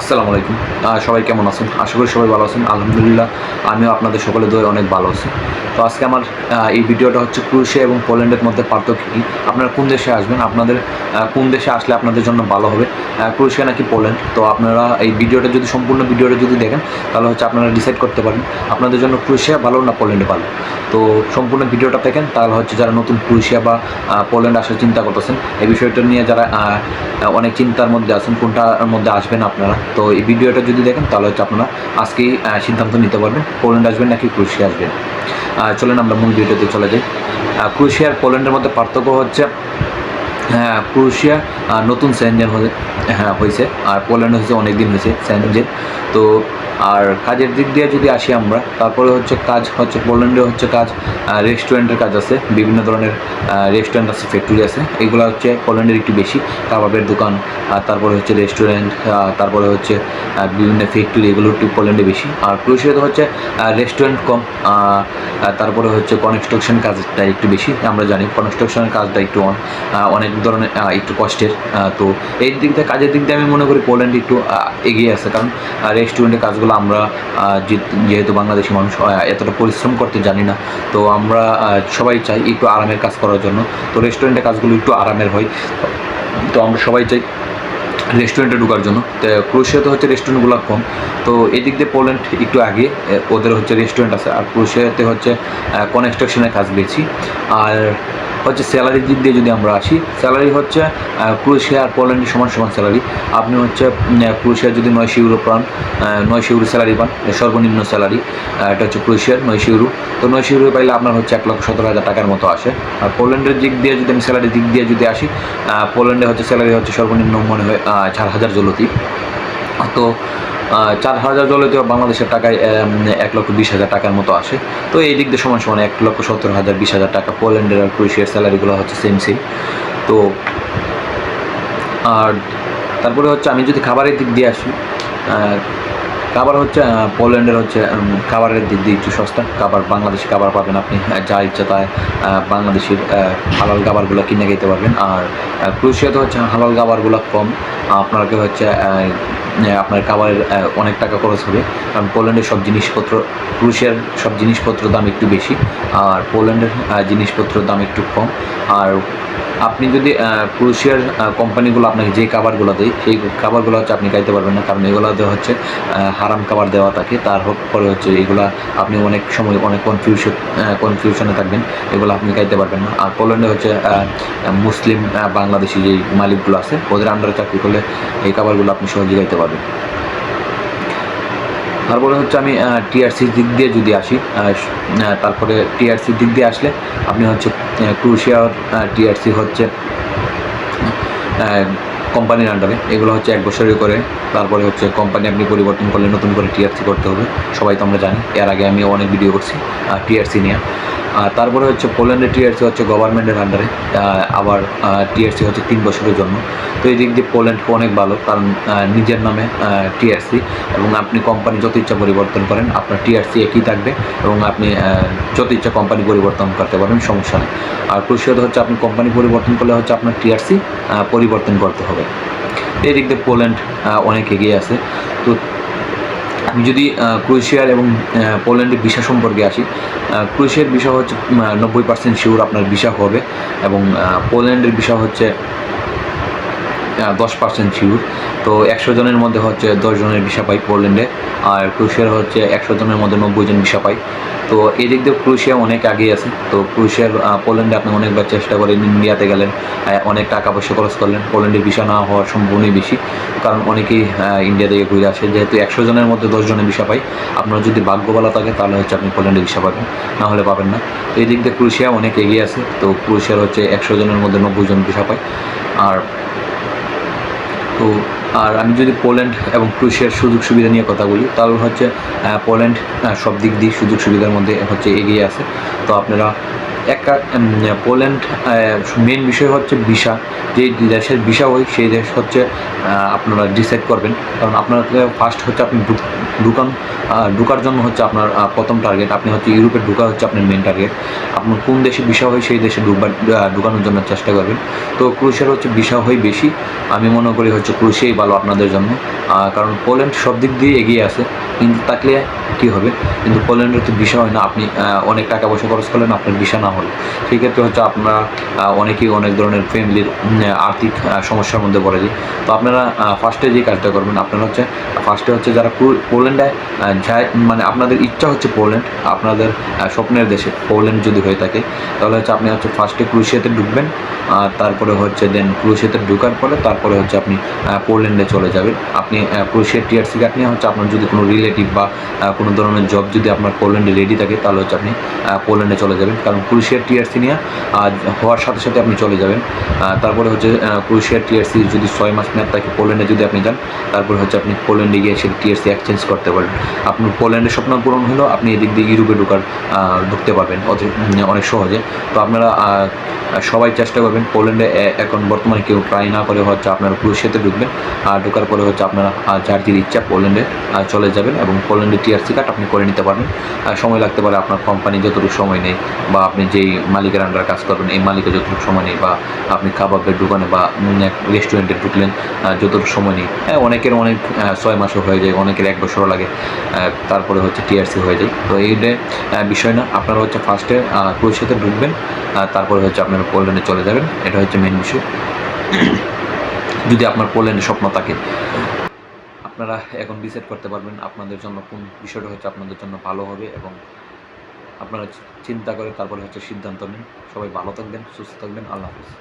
আসসালামু আলাইকুম। সবাই কেমন আছেন? আশা করি সবাই ভালো আছেন। আলহামদুলিল্লাহ, আমিও আপনাদের সকলে দয়ে অনেক ভালো আছি। তো আজকে আমার এই ভিডিওটা হচ্ছে ক্রুশিয়া এবং পোল্যান্ডের মধ্যে পার্থক্য কী? আপনারা কোন দেশে আসবেন? আপনাদের কোন দেশে আসলে আপনাদের জন্য ভালো হবে? ক্রুশিয়া নাকি পোল্যান্ড? তো আপনারা এই ভিডিওটা যদি, সম্পূর্ণ ভিডিওটা যদি দেখেন, তাহলে হচ্ছে আপনারা ডিসাইড করতে পারেন আপনাদের জন্য ক্রুশিয়া ভালো না পোল্যান্ডে ভালো। তো সম্পূর্ণ ভিডিওটা দেখেন, তাহলে হচ্ছে যারা নতুন ক্রুশিয়া বা পোল্যান্ড আসার চিন্তা করতেছেন, এই বিষয়টা নিয়ে যারা অনেক চিন্তার মধ্যে আছেন, কোনটার মধ্যে আসবেন আপনারা? তো এই ভিডিওটা যদি দেখেন, তাহলে হচ্ছে আপনারা আজকেই সিদ্ধান্ত নিতে পারবেন, পোল্যান্ড আসবেন নাকি ক্রুশিয়া আসবেন। চলেন আমরা মূল ভিডিওতে চলে যাই। ক্রুশিয়া আর পোল্যান্ডের মধ্যে পার্থক্য হচ্ছে হ্যাঁ ক্রুশিয়া নতুন স্যানজেন হ্যাঁ হয়েছে। আর পোল্যান্ড হয়েছে অনেক দিন হয়েছে স্যানজেন তো, আর কাজের দিক দিয়ে যদি আসি আমরা, তারপরে হচ্ছে কাজ, হচ্ছে পোল্যান্ডে হচ্ছে কাজ রেস্টুরেন্টের কাজ আছে, বিভিন্ন ধরনের রেস্টুরেন্ট আছে ফ্যাক্টরি আছে। এগুলো হচ্ছে পোল্যান্ডের একটু বেশি, কাবাবের দোকান, আর তারপরে হচ্ছে রেস্টুরেন্ট তারপরে হচ্ছে বিভিন্ন ফ্যাক্টরি এগুলো একটু পোল্যান্ডে বেশি। আর ক্রুশিয়াতে হচ্ছে রেস্টুরেন্ট কম তারপরে হচ্ছে কনস্ট্রাকশন কাজটা একটু বেশি, আমরা জানি। কনস্ট্রাকশনের কাজটা একটু অন- অনেক ধরনের একটু কষ্টের তো এই দিক দিয়ে, কাজের দিক দিয়ে আমি মনে করি পোল্যান্ড একটু এগিয়ে আছে। কারণ রেস্টুরেন্টের কাজগুলো আমরা যেহেতু বাংলাদেশি মানুষ এতটা পরিশ্রম করতে জানি না, তো আমরা সবাই চাই একটু আরামের কাজ করার জন্য। তো রেস্টুরেন্টের কাজগুলো একটু আরামের হয়। তো আমরা সবাই চাই রেস্টুরেন্টে ঢোকার জন্য। ক্রোশিয়াতে হচ্ছে রেস্টুরেন্টগুলো কম। তো এদিক দিয়ে পোল্যান্ড একটু আগে ওদের হচ্ছে রেস্টুরেন্ট আছে। আর ক্রোশিয়াতে হচ্ছে কনস্ট্রাকশনের কাজ বেশি। আর হচ্ছে স্যালারির দিক দিয়ে যদি আমরা আসি স্যালারি হচ্ছে আহ, ক্রোয়েশিয়া আর পোল্যান্ডের সমান সমান স্যালারি আপনি হচ্ছে ক্রোয়েশিয়া যদি নয়শো ইউরো পান নয়শো ইউরো স্যালারি পান সর্বনিম্ন স্যালারি এটা হচ্ছে ক্রোয়েশিয়ার নয়শো ইউরো। তো নয়শো ইউরো পাইলে আপনার হচ্ছে এক লক্ষ সতেরো হাজার টাকার মতো আসে। আর পোল্যান্ডের দিক দিয়ে যদি আমি স্যালারির দিক দিয়ে যদি আসি পোল্যান্ডে হচ্ছে স্যালারি হচ্ছে সর্বনিম্ন মনে হয় চার হাজার জলতি তো চার হাজার জলতি বাংলাদেশের টাকায় এক লক্ষ বিশ হাজার টাকার মতো আসে। তো এই দিক দিয়ে সমান সমান এক লক্ষ সত্তর হাজার বিশ হাজার টাকা পোল্যান্ডের আর ক্রোয়েশিয়ার স্যালারিগুলো হচ্ছে সেম সেম তো, আর তারপরে হচ্ছে আমি যদি খাবারের দিক দিয়ে আসি খাবার হচ্ছে পোল্যান্ডের হচ্ছে খাবারের দিক দিয়ে একটু সস্তা। খাবার বাংলাদেশি খাবার পাবেন আপনি যা ইচ্ছা তাই বাংলাদেশের হালাল খাবারগুলো কিনে খেতে পারবেন। আর ক্রুশিয়াতে হচ্ছে হালাল খাবারগুলো কম। আপনাকে হচ্ছে আপনার খাবারের অনেক টাকা খরচ হবে। কারণ পোল্যান্ডের সব জিনিসপত্র ক্রুশিয়ার সব জিনিসপত্র দাম একটু বেশি। আর পোল্যান্ডের আহ, জিনিসপত্রের দাম একটু কম। আর আপনি যদি ক্রুশিয়ার কোম্পানিগুলো আপনাকে যে খাবারগুলো দেয় সেই খাবারগুলো হচ্ছে আপনি খাইতে পারবেন না। কারণ এগুলোতে হচ্ছে হারাম খাবার দেওয়া থাকে, তার পরে হচ্ছে এগুলা আপনি অনেক সময় অনেক কনফিউশন কনফিউশনে থাকবেন, এগুলো আপনি খাইতে পারবেন না। আর পোল্যান্ডে হচ্ছে মুসলিম বাংলাদেশি যে মালিকগুলো আছে, ওদের আন্ডারে চাকরি করলে এই খাবারগুলো আপনি সহজে খাইতে পারবেন। তারপরে হচ্ছে আমি টিআরসির দিক দিয়ে যদি আসি তারপরে টিআরসির দিক দিয়ে আসলে আপনি হচ্ছে ক্রুশিয়া টিআরসি হচ্ছে কোম্পানির আন্ডারে এগুলো হচ্ছে এক বছরের করে। তারপরে হচ্ছে কোম্পানি আপনি পরিবর্তন করলে নতুন করে টিআরসি করতে হবে। সবাই তো আমরা জানি। এর আগে আমি অনেক ভিডিও করছি টিআরসি নিয়ে। আর তারপরে হচ্ছে পোল্যান্ডের টিআরসি হচ্ছে গভর্নমেন্টের আন্ডারে আবার টিআরসি হচ্ছে তিন বছরের জন্য। তো এই দিক দিয়ে পোল্যান্ড অনেক ভালো, কারণ নিজের নামে টিআরসি এবং আপনি কোম্পানি যত ইচ্ছা পরিবর্তন করেন, আপনার টিআরসি একই থাকবে এবং আপনি যত ইচ্ছা কোম্পানি পরিবর্তন করতে পারবেন, সমস্যা নেই। আর ক্রুশিয়াতে হচ্ছে আপনি কোম্পানি পরিবর্তন করলে হচ্ছে আপনার টিআরসি পরিবর্তন করতে হবে। এই দিক দিয়ে পোল্যান্ড অনেক এগিয়ে আছে। তো আমি যদি ক্রোয়েশিয়ার এবং পোল্যান্ডের ভিসা সম্পর্কে আসি ক্রোয়েশিয়ার ভিসা হচ্ছে নব্বই পার্সেন্ট শিওর আপনার ভিসা হবে এবং পোল্যান্ডের ভিসা হচ্ছে দশ পার্সেন্ট শিওর তো একশো জনের মধ্যে হচ্ছে দশ জনের ভিসা পাই পোল্যান্ডে আর ক্রোয়েশিয়ার হচ্ছে একশো জনের মধ্যে নব্বই জন ভিসা পাই। তো এই দিক দিয়ে ক্রোয়েশিয়া অনেক আগে আছে। তো ক্রোয়েশিয়ার আহ, পোল্যান্ডে আপনি অনেকবার চেষ্টা করেন ইন্ডিয়াতে গেলেন অনেক টাকা পয়সা খরচ করলেন। পোল্যান্ডে ভিসা না হওয়ার সম্ভাবনাই বেশি। কারণ অনেকেই ইন্ডিয়া থেকে ঘুরে আসে। যেহেতু একশো জনের মধ্যে দশ জনের ভিসা পাই আপনার যদি ভাগ্য ভালো থাকে তাহলে হচ্ছে আপনি পোল্যান্ডে ভিসা পাবেন। না হলে পাবেন না। তো এই দিক দিয়ে ক্রোয়েশিয়া অনেক এগিয়ে আছে। তো ক্রোয়েশিয়ার হচ্ছে একশো জনের মধ্যে নব্বই জন ভিসা পায়। আর তো, আর আমি যদি পোল্যান্ড এবং ক্রুশিয়ার সুযোগ সুবিধা নিয়ে কথা বলি, তাহলে হচ্ছে পোল্যান্ড সব দিক দিয়ে সুযোগ সুবিধার মধ্যে হচ্ছে এগিয়ে আছে। তো আপনারা একটা পোল্যান্ড মেন বিষয় হচ্ছে ভিসা যে দেশের ভিসা হয়, সেই দেশ হচ্ছে আপনারা ডিসাইড করবেন। কারণ আপনাকে ফার্স্ট হচ্ছে আপনি ঢুক- ঢুকান ঢুকার জন্য হচ্ছে আপনার প্রথম টার্গেট আপনি হচ্ছে ইউরোপে ঢুকা হচ্ছে আপনার মেন টার্গেট আপনার কোন দেশে ভিসা হয়, সেই দেশে ঢুকবার ঢুকানোর জন্য চেষ্টা করবেন। তো ক্রুশের হচ্ছে ভিসা হয় বেশি। আমি মনে করি হচ্ছে ক্রুশেই ভালো আপনাদের জন্য। কারণ পোল্যান্ড সব দিক দিয়ে এগিয়ে আছে। কিন্তু থাকলে কী হবে? কিন্তু পোল্যান্ডের তো বিষয় হয় না। আপনি অনেক টাকা পয়সা খরচ করলেন, আপনার বিষয় না হলো সেক্ষেত্রে হচ্ছে আপনারা অনেকেই অনেক ধরনের ফ্যামিলির আর্থিক সমস্যার মধ্যে পড়ে যায়। তো আপনারা ফার্স্টে যে কাজটা করবেন, আপনারা হচ্ছে ফার্স্টে হচ্ছে যারা পোল্যান্ডে যায় মানে আপনাদের ইচ্ছা হচ্ছে পোল্যান্ড, আপনাদের স্বপ্নের দেশে পোল্যান্ড যদি হয়ে থাকে, তাহলে হচ্ছে আপনি হচ্ছে ফার্স্টে ক্রুশিয়াতে ঢুকবেন তারপরে হচ্ছে দেন ক্রুশিয়াতে ঢুকার পরে তারপরে হচ্ছে আপনি পোল্যান্ডে চলে যাবেন। আপনি ক্রুশিয়ার টিআরসি কার্ড নিয়ে হচ্ছে আপনার যদি কোনো রিলেটিভ বা কোনো ধরনের জব যদি আপনার পোল্যান্ডে রেডি থাকে, তাহলে হচ্ছে আপনি পোল্যান্ডে চলে যাবেন। কারণ ক্রুশিয়ার টিআরসি নিয়ে হওয়ার সাথে সাথে আপনি চলে যাবেন। তারপরে হচ্ছে ক্রুশিয়ার টিআরসি যদি ছয় মাস মেয়াদ থাকে, পোল্যান্ডে যদি আপনি যান, তারপরে হচ্ছে আপনি পোল্যান্ডে গিয়ে সেই টিআরসি এক্সচেঞ্জ করতে পারেন আপনার পোল্যান্ডের স্বপ্ন পূরণ হলেও আপনি এদিক দিয়ে ইউরোপে ঢোকার ঢুকতে পারবেন অনেক সহজে। তো আপনারা সবাই চেষ্টা করবেন, পোল্যান্ডে এখন বর্তমানে কেউ ট্রাই না করে হচ্ছে আপনারা ক্রুশিয়াতে ঢুকবেন। আর ঢোকার পরে হচ্ছে আপনারা যার যে ইচ্ছা পোল্যান্ডে চলে যাবেন এবং পোল্যান্ডে টিআরসি কার্ড আপনি করে নিতে পারবেন। সময় লাগতে পারে, আপনার কোম্পানি যতটুকু সময় নেই বা আপনি যেই মালিকের আন্ডার কাজ করবেন এই মালিকের যতটুকু সময় নেই বা আপনি খাবারের দোকানে বা রেস্টুরেন্টে ঢুকলেন যতটুকু সময় নেই হ্যাঁ, অনেকের অনেক ছয় মাসও হয়ে যায় অনেকের এক বছরও লাগে তারপরে হচ্ছে টিআরসি হয়ে যায়। তো আহ, বিষয় না আপনারা হচ্ছে ফার্স্টে ক্রোশিয়াতে ঢুকবেন তারপরে হচ্ছে আপনারা পোল্যান্ডে চলে যাবেন এটা হচ্ছে মেন বিষয়। যদি আপনার পোল্যান্ডে স্বপ্ন থাকে আপনারা এখন ডিসাইড করতে পারবেন আপনাদের জন্য কোন বিষয়টা হচ্ছে আপনাদের জন্য ভালো হবে এবং আপনারা চিন্তা করে তারপরে হচ্ছে সিদ্ধান্ত নিন। সবাই ভালো থাকবেন সুস্থ থাকবেন। আল্লাহ হাফিজ।